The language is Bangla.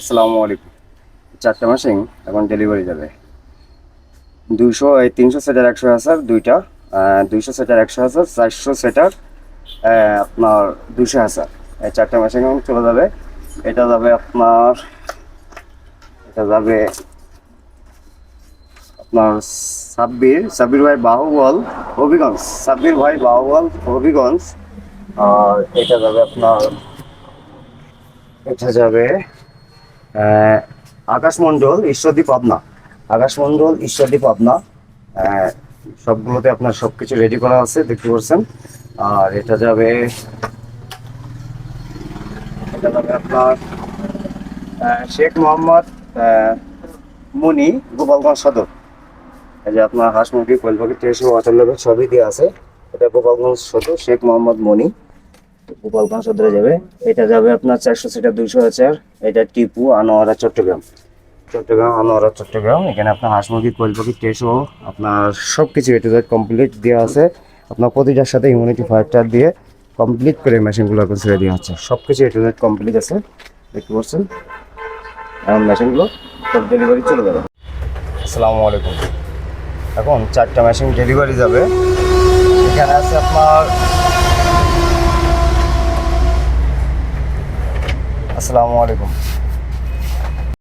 আসসালামু আলাইকুম। চারটে মেশিন এখন ডেলিভারি যাবে। দুইশো, এই তিনশো সেটার একশো হাজার দুইটা। দুইশো সেটার একশো হাজার চারশো সেটার আপনার দুশো হাজার এই চারটে মেশিন এখন চলে যাবে। এটা যাবে আপনার, এটা যাবে আপনার সাব্বির সাব্বির ভাই বাহুবল, হবিগঞ্জ। সাব্বির ভাই বাহুবল, হবিগঞ্জ। আর এটা যাবে আপনার, এটা যাবে আহ, আকাশ মণ্ডল ঈশ্বরদীপ পাবনা। আকাশ মণ্ডল ঈশ্বরদীপ পাবনা সবগুলোতে আপনার সবকিছু রেডি করা আছে দেখতে পাচ্ছেন। আর এটা যাবে এটা যাবে আপনার শেখ মোহাম্মদ মুনি গোপালগঞ্জ সদর। এই যে আপনার হাঁস মুরগি কোয়েল পাখি টেস্ট ওয়াটার সবই দিয়ে আছে। এটা গোপালগঞ্জ সদর শেখ মোহাম্মদ মনি। গোপালগঞ্জ সদরে যাবে। এটা যাবে আপনার চারশো সিটার দুইশো হাজার। এটা টিপু আনোয়ারা, চট্টগ্রাম। চট্টগ্রাম, আনোয়ারা, চট্টগ্রাম। এখানে আপনার হাঁস মুরগি, কোয়েল পাখি টেস্টও আপনার সব কিছু এটু কমপ্লিট দেওয়া আছে। আপনার প্রতিটার সাথে ইমিউনিটি ফাইটার দিয়ে কমপ্লিট করে মেশিনগুলো এখন ছেড়ে দেওয়া হচ্ছে। সব কিছু এটু কমপ্লিট আছে। দেখতে পাচ্ছেন? এখন মেশিনগুলো সব ডেলিভারি চলে যাবে। আসসালামু আলাইকুম। এখন চারটা মেশিন ডেলিভারি যাবে। এখানে আছে আপনার আসসালামু আলাইকুম।